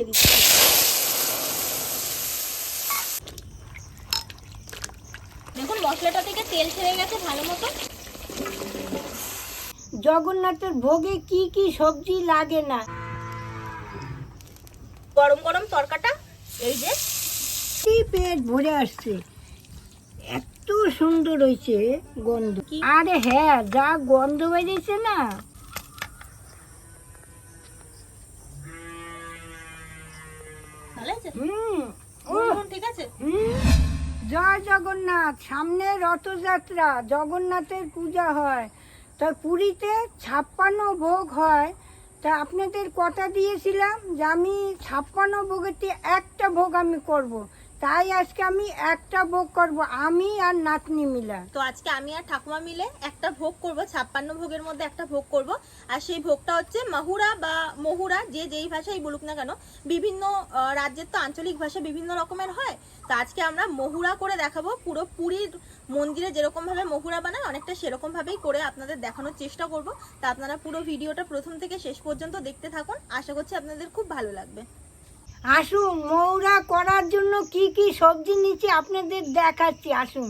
দিয়ে দিচ্ছি। দেখুন মশলাটা থেকে তেল ছেড়ে গেছে ভালো মতো। জগন্নাথের ভোগে কি কি সবজি লাগে না? গরম গরম তরকাটা এই যে। কি পেট ভরে আসছে? এত সুন্দর হয়েছে গন্ধ? আরে হ্যাঁ যা গন্ধ বেরিয়েছে না। আছে? ঠিক আছে? জয় জগন্নাথ সামনে রথযাত্রা জগন্নাথের পূজা হয়। তা পুরীতে ছাপ্পান্ন ভোগ হয়। তা আপনাদের কথা দিয়েছিলাম? যে আমি ছাপ্পান্ন ভোগেতে একটা ভোগ আমি করব। তাই আজকে আমি একটা ভোগ করব, আমি আর নাতনি মিলা। তো আজকে আমি আর ঠাকুমা মিলে একটা ভোগ করব, ছাপ্পান্ন ভোগের মধ্যে একটা ভোগ করব। আর সেই ভোগটা হচ্ছে মাহুরা বা মহুরা, যে যেই ভাষাই বলুক না কেন, বিভিন্ন রাজ্যের তো আঞ্চলিক ভাষা বিভিন্ন রকমের হয়। তো আজকে আমরা মহুরা করে দেখাবো। পুরো পুরীর মন্দিরে যেরকম ভাবে মহুরা বানায়, অনেকটা সেরকম ভাবেই করে আপনাদের দেখানোর চেষ্টা করব। তা আপনারা পুরো ভিডিওটা প্রথম থেকে শেষ পর্যন্ত দেখতে থাকুন। আশা করছি আপনাদের খুব ভালো লাগবে। আসুন, মৌরা করার জন্য কি কি সবজি নিচ্ছি আপনাদের দেখাচ্ছি, আসুন।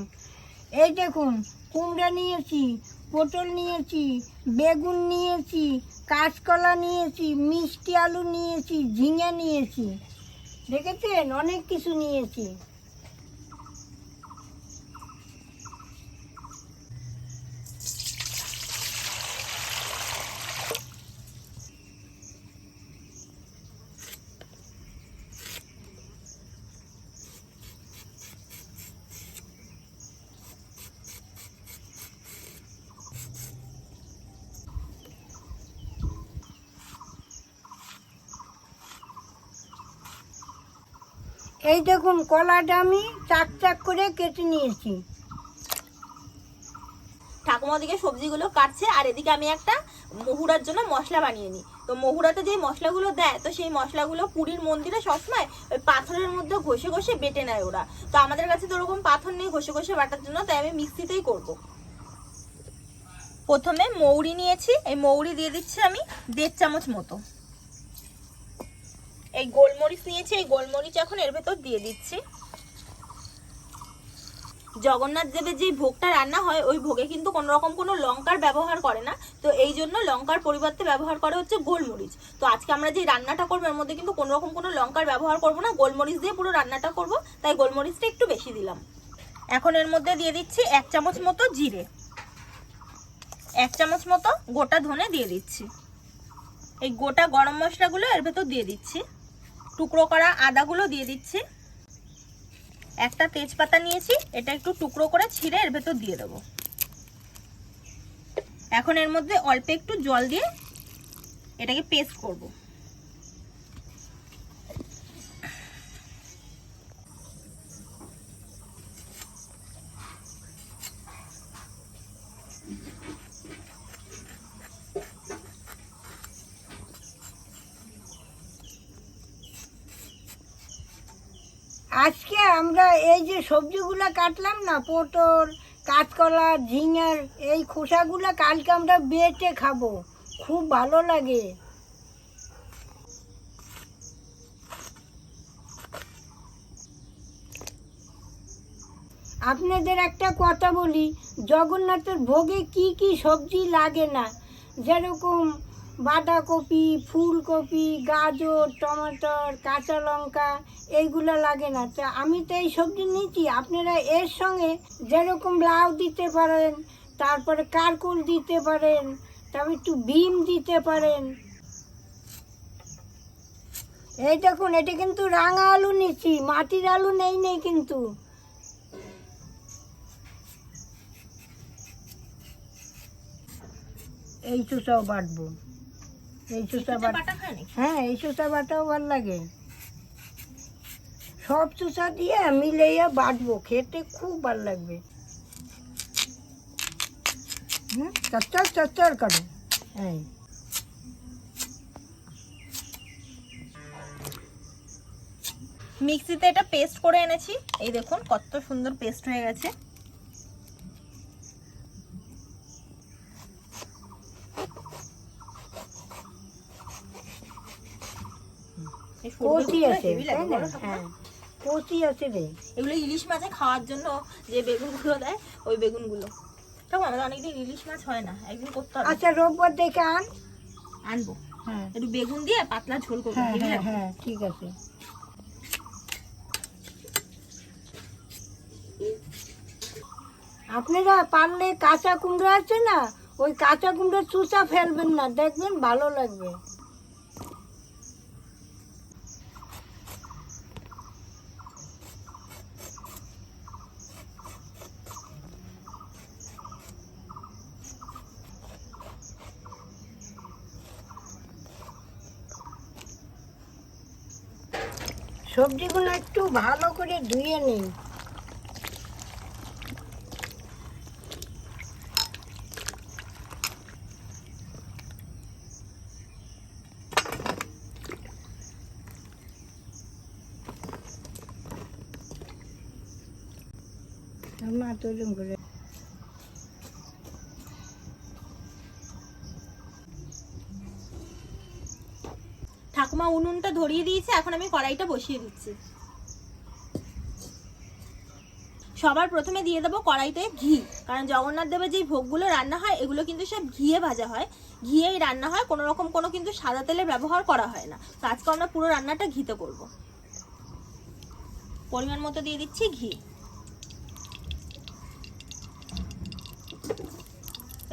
এই দেখুন, কুমড়া নিয়েছি, পটল নিয়েছি, বেগুন নিয়েছি, কাঁচকলা নিয়েছি, মিষ্টি আলু নিয়েছি, ঝিঙে নিয়েছি। দেখেছেন? অনেক কিছু নিয়েছি। এই দেখুন, কলাটা আমি চাক চাক করে কেটে নিয়েছি। ঠাকুমা দিকে সবজিগুলো কাটছে, আর এদিকে আমি একটা মহুরার জন্য মশলা বানিয়ে নিই। তো মহুরাতে যে মশলাগুলো দেয়, তো সেই মশলাগুলো পুরীর মন্দিরে সবসময় ওই পাথরের মধ্যে ঘষে ঘষে বেটে নেয় ওরা। তো আমাদের কাছে তো ওরকম পাথর নেই ঘষে ঘষে বাটার জন্য, তাই আমি মিক্সিতেই করব। প্রথমে মৌরি নিয়েছি, এই মৌরি দিয়ে দিচ্ছি আমি দেড় চামচ মতো। এই গোলমরিচ নিয়েছি, এই গোলমরিচ এখন এর ভেতর দিয়ে দিচ্ছি। জগন্নাথ দেবের যে ভোগটা রান্না হয়, ওই ভোগে কিন্তু কোনো রকম কোনো লঙ্কার ব্যবহার করে না। তো এই জন্য লঙ্কার পরিবর্তে ব্যবহার করে হচ্ছে গোলমরিচ। তো আজকে আমরা যে রান্নাটা করব, এর মধ্যে কিন্তু কোনো রকম কোনো লঙ্কার ব্যবহার করব না, গোলমরিচ দিয়ে পুরো রান্নাটা করব। তাই গোলমরিচটা একটু বেশি দিলাম। এখন এর মধ্যে দিয়ে দিচ্ছি এক চামচ মতো জিরে। এক চামচ মতো গোটা ধনে দিয়ে দিচ্ছি। এই গোটা গরম মশলাগুলো এর ভেতর দিয়ে দিচ্ছি। টুকরো করা আদাগুলো দিয়ে দিচ্ছি। একটা তেজপাতা নিয়েছি, এটা একটু টুকরো করে ছিঁড়ে এর ভেতর দিয়ে দেবো। এখন এর মধ্যে অল্প একটু জল দিয়ে এটাকে পেস্ট করব। সবজিগুলো কাটলাম না, পটল, কাঁচকলা ঝিঙের এই খোসাগুলো কালকে আমরা বেটে খাব। খুব ভালো লাগে। আপনাদের একটা কথা বলি, জগন্নাথের ভোগে কি কি সবজি লাগে না? যেরকম বাঁধাকপি, ফুলকপি, গাজর, টমাটর, কাঁচা লঙ্কা, এইগুলো লাগে না। তা আমি তো এই সবজি নিচ্ছি আপনারা এর সঙ্গে যেরকম লাউ দিতে পারেন, তারপরে কারকুল দিতে পারেন, তারপর একটু বিম দিতে পারেন। এই দেখুন, এটা কিন্তু রাঙা আলু নিচ্ছি মাটির আলু নেই নেই কিন্তু। এই তো সব বাটবো এই চুষা বাট? হ্যাঁ এই চুষা বাটাও ভালো লাগে। সব চুষা দিয়ে মিলাইয়া বাটবো খেতে খুব ভালো লাগবে। হুম চচ্চর চচ্চর করো। এই। মিক্সিতে এটা পেস্ট করে এনেছি। এই দেখুন কত সুন্দর পেস্ট হয়ে গেছে। কচি আছে? হ্যাঁ কচি আছে রে। এগুলো ইলিশ মাছে খাওয়ার জন্য যে বেগুনগুলো দেয় ওই বেগুনগুলো। ঠাকুমা আমাদের অনেকদিন ইলিশ মাছ হয় না একদিন করতে হবে। আচ্ছা রোববার দেখে আন। আনব। হ্যাঁ। একটু বেগুন দিয়ে পাতলা ঝোল করব হ্যাঁ হ্যাঁ হ্যাঁ ঠিক আছে। আপনারা পারলে কাঁচা কুমড়ো আছে না ওই কাঁচা কুমড়োর চুচা ফেলবেন না দেখবেন ভালো লাগবে। সবজিগুলো একটু ভালো করে ধুয়ে নিন মা তোরম করে ঠাকুমা ধরিয়ে দিয়েছি, এখন আমি কড়াইটা বসিয়ে দিচ্ছি। সবার প্রথমে দিয়ে দেবো কড়াইতে ঘি, কারণ জগন্নাথ দেবের যেই ভোগগুলো রান্না হয়, এগুলো কিন্তু সব ঘিয়ে ভাজা হয়। ঘিয়েই রান্না হয়, কোনো রকম কোনো কিন্তু সাদা তেলের ব্যবহার করা হয় না। তো আজকে আমরা পুরো রান্নাটা ঘিতে করব। পরিমাণ মতো দিয়ে দিচ্ছি ঘি।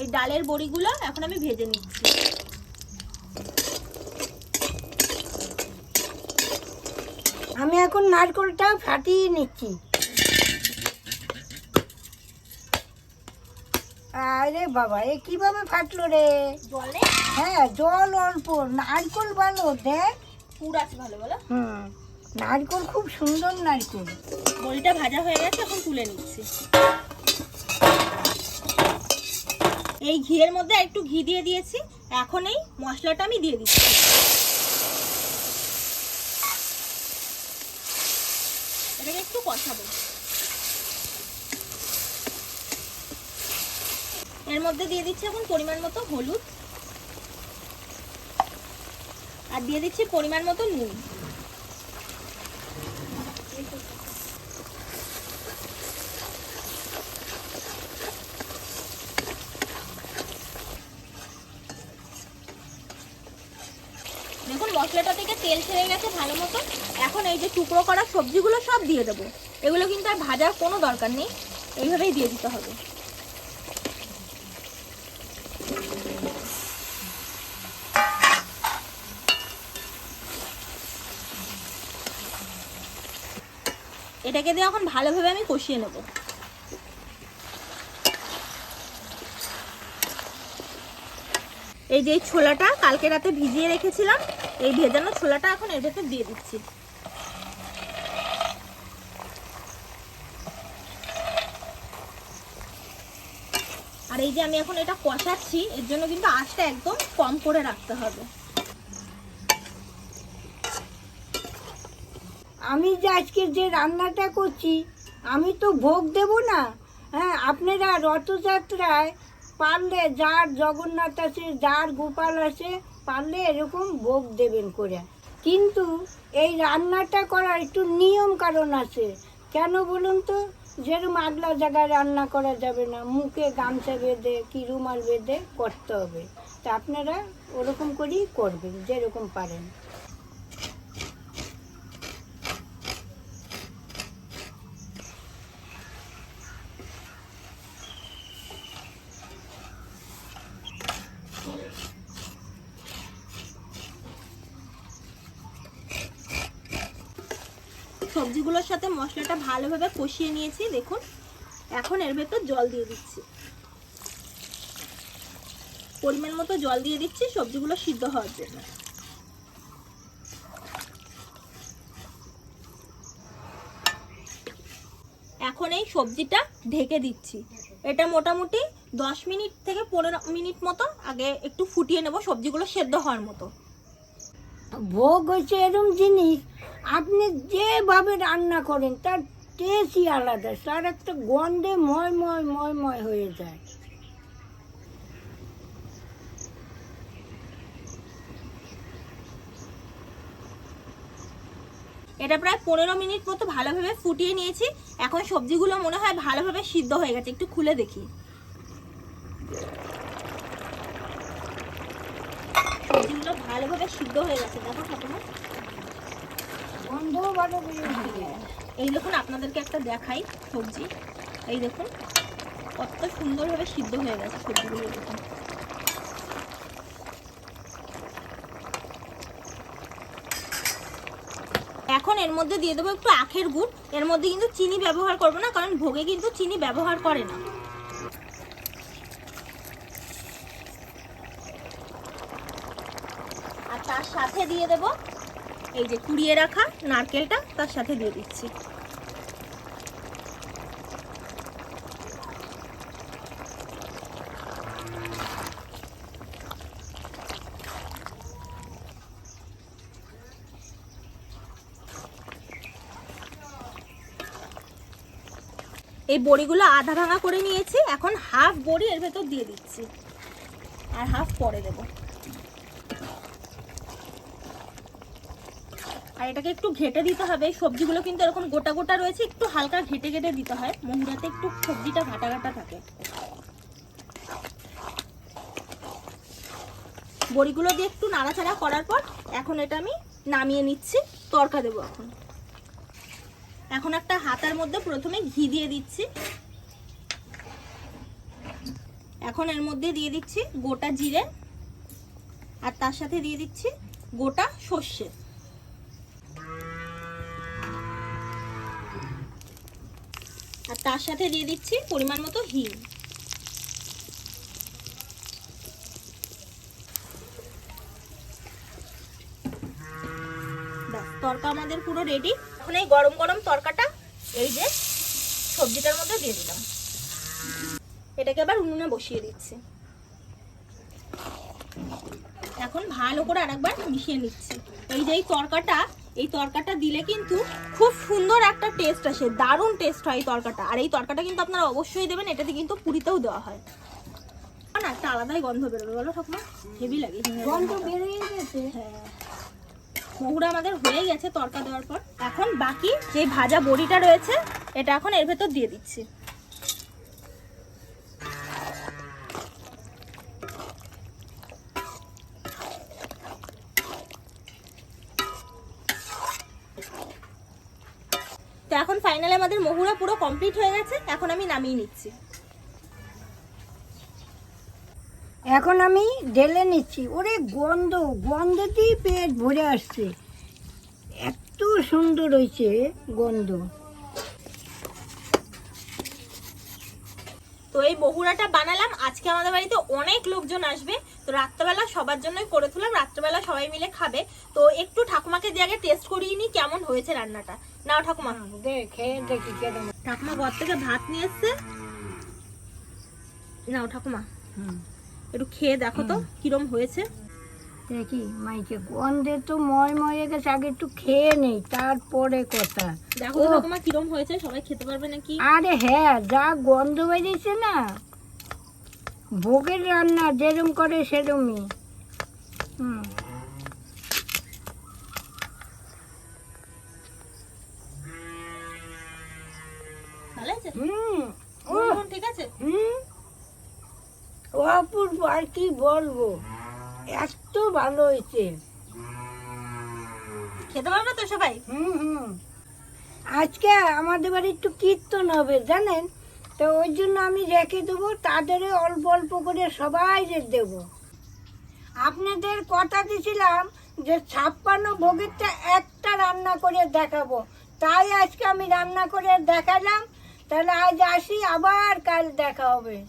এই ডালের বড়িগুলো এখন আমি ভেজে নিচ্ছি। আমি এখন নারকলটা ফাটিয়ে নিচ্ছি। আরে বাবা এ কীভাবে ফাটলো রে? জলে? হ্যাঁ জল অল্প। নারকল ভালো দেখ। পুর আছে ভালো বলো। হুম নারকল খুব সুন্দর নারকল। বড়িটা ভাজা হয়ে গেছে এখন তুলে নিচ্ছি। এই ঘিয়ের মধ্যে একটু ঘি দিয়ে দিয়েছি। এখন এই মশলাটা আমি দিয়ে দিচ্ছি। এটাকে একটু কষাবো। এর মধ্যে দিয়ে দিচ্ছি এখন পরিমাণ মতো হলুদ। আর দিয়ে দিচ্ছি পরিমাণ মতো নুন। মশলাটা থেকে তেল ছেড়ে গেছে ভালো মতো এখন এই যে টুকরো করা সবজিগুলো সব দিয়ে দেবো। এগুলো কিন্তু আর ভাজার কোনো দরকার নেই। এইভাবেই দিয়ে দিতে হবে। এটাকে দিয়ে এখন ভালোভাবে আমি কষিয়ে নেব। এই যে ছোলাটা কালকে রাতে ভিজিয়ে রেখেছিলাম এই ভেজানো ছোলাটা এখন এর ভেতর দিয়ে দিচ্ছি। আর এই যে আমি এখন এটা কষাচ্ছি, এর জন্য কিন্তু আঁচটা একদম কম করে রাখতে হবে। আমি যে আজকে যে রান্নাটা করছি, আমি তো ভোগ দেব না। হ্যাঁ আপনারা রথযাত্রায় পারলে যার জগন্নাথ আছে, যার গোপাল আছে পারলে এরকম ভোগ দেবেন করে। কিন্তু এই রান্নাটা করার একটু নিয়ম কারণ আছে। কেন বলুন তো? যেরকম আগলা জায়গায় রান্না করা যাবে না, মুখে গামছা বেঁধে কি রুমাল বেঁধে করতে হবে। তা আপনারা ওরকম করেই করবেন, যেরকম পারেন। সবজিগুলোর সাথে মশলাটা ভালোভাবে কষিয়ে নিয়েছি, দেখুন। এখন এর ভেতর জল দিয়ে দিচ্ছি। পরিমাণ মতো জল দিয়ে দিচ্ছি, সবজিগুলো সিদ্ধ হওয়ার জন্য। এখন এই সবজিটা ঢেকে দিচ্ছি। এটা মোটামুটি দশ মিনিট থেকে পনেরো মিনিট মতো আগে একটু ফুটিয়ে নেব, সবজিগুলো সেদ্ধ হওয়ার মতো। ভোগ হচ্ছে এরকম জিনিস আপনি যেভাবে রান্না করেন, তার টেস্টই আলাদা। তার একটা গন্ধে ময় ময় ময় ময় হয়ে যায়। এটা প্রায় পনেরো মিনিট মতো ভালোভাবে ফুটিয়ে নিয়েছি। এখন সবজিগুলো মনে হয় ভালোভাবে সিদ্ধ হয়ে গেছে। একটু খুলে দেখি। সবজিগুলো ভালোভাবে সিদ্ধ হয়ে গেছে। দেখো এই দেখুন, আপনাদেরকে একটা দেখাই সবজি। এই দেখুন, কত সুন্দরভাবে সিদ্ধ হয়ে গেছে সবজিগুলো দেখুন। এখন এর মধ্যে দিয়ে দেবো একটু আখের গুড়। এর মধ্যে কিন্তু চিনি ব্যবহার করব না, কারণ ভোগে কিন্তু চিনি ব্যবহার করে না। আর তার সাথে দিয়ে দেব এই যে কুড়িয়ে রাখা নারকেলটা তার সাথে দিয়ে দিচ্ছি। এই বড়িগুলো আধা ভাঙা করে নিয়েছি, এখন হাফ বড়ি এর ভেতর দিয়ে দিচ্ছি। আর হাফ পরে দেবো। আর এটাকে একটু ঘেটে দিতে হবে। সবজিগুলো কিন্তু এরকম গোটা গোটা রয়েছে, একটু হালকা ঘেটে ঘেটে দিতে হয়। মহুরাতে একটু সবজিটা ঘাটা ঘাটা থাকে। বড়িগুলো দিয়ে একটু নাড়াচাড়া করার পর এখন এটা আমি নামিয়ে নিচ্ছি, তরকা দেবো এখন। এখন একটা হাতার মধ্যে প্রথমে ঘি দিয়ে দিচ্ছি। এখন এর মধ্যে দিয়ে দিচ্ছি গোটা জিরে, আর তার সাথে দিয়ে দিচ্ছি গোটা সর্ষে। আর তার সাথে দিয়ে দিচ্ছি পরিমাণ মতো হিং। তরকা আমাদের পুরো রেডি এখন এই গরম গরম তরকাটা এই যে সবজিটার মধ্যে দিয়ে দিলাম। এটাকে আবার উনুনে বসিয়ে দিচ্ছি। এখন ভালো করে আরেকবার মিশিয়ে নিচ্ছি। এই যে এই তরকাটা এই তরকাটা দিলে কিন্তু খুব সুন্দর একটা টেস্ট আসে দারুণ টেস্ট হয় এই তরকাটা। আর এই তরকাটা কিন্তু আপনারা অবশ্যই দেবেন এটাতে কিন্তু পুরিতেও দেওয়া হয়। না একটা আলাদাই গন্ধ বেরোবে বলো ঠাকুমা? হেভি লাগে। গন্ধ বেরিয়ে গেছে। হ্যাঁ। মহুরা আমাদের হয়ে গেছে তরকা দেওয়ার পর। এখন বাকি যে ভাজা বড়িটা রয়েছে এটা এখন এর ভেতর দিয়ে দিচ্ছি তো এখন ফাইনালি আমাদের মহুরা পুরো কমপ্লিট হয়ে গেছে, এখন আমি নামিয়ে নিচ্ছি। এখন আমি ঢেলে নিচ্ছি। ওরে গন্ধ গন্ধতেই পেট ভরে আসছে। এত সুন্দর হয়েছে গন্ধ। তো এই বহুরাটা বানালাম। আজকে আমাদের বাড়িতে অনেক লোকজন আসবে। তো রাত্রেবেলা সবার জন্যই করে তুলাম রাত্রেবেলা সবাই মিলে খাবে। তো একটু ঠাকুমাকে দিয়ে আগে টেস্ট করিয়ে নি কেমন হয়েছে রান্নাটা। নাও ঠাকুমা। দেখে দেখি কেরম ঠাকুমা ঘর থেকে ভাত নিয়ে এসছে। নাও ঠাকুমা। হুম। একটু খেয়ে দেখো তো কিরম হয়েছে। দেখি মাইকে গন্ধে তো ময় ময়ে গেছে আগে একটু খেয়ে নেই তারপরে কথা। দেখো তো ও। কিরম হয়েছে সবাই খেতে পারবে নাকি? আরে হ্যাঁ যা গন্ধ বেরিয়েছে না ভোগের রান্না যেরম করে সেরমই। হুম। হুম ঠিক আছে। হুম। অপূর্ব আর কি বলব? এত ভালো হয়েছে। খেতে পারবে তো সবাই? হুম হুম। আজকে আমাদের বাড়ি একটু কীর্তন হবে জানেন? তো ওই জন্য আমি রেখে দেবো তাদের অল্প অল্প করে সবাই দেবো। আপনাদের কথা দিয়েছিলাম যে ছাপ্পান্ন ভোগেরটা একটা রান্না করে দেখাবো। তাই আজকে আমি রান্না করে দেখালাম। তাহলে আজ আসি আবার কাল দেখা হবে।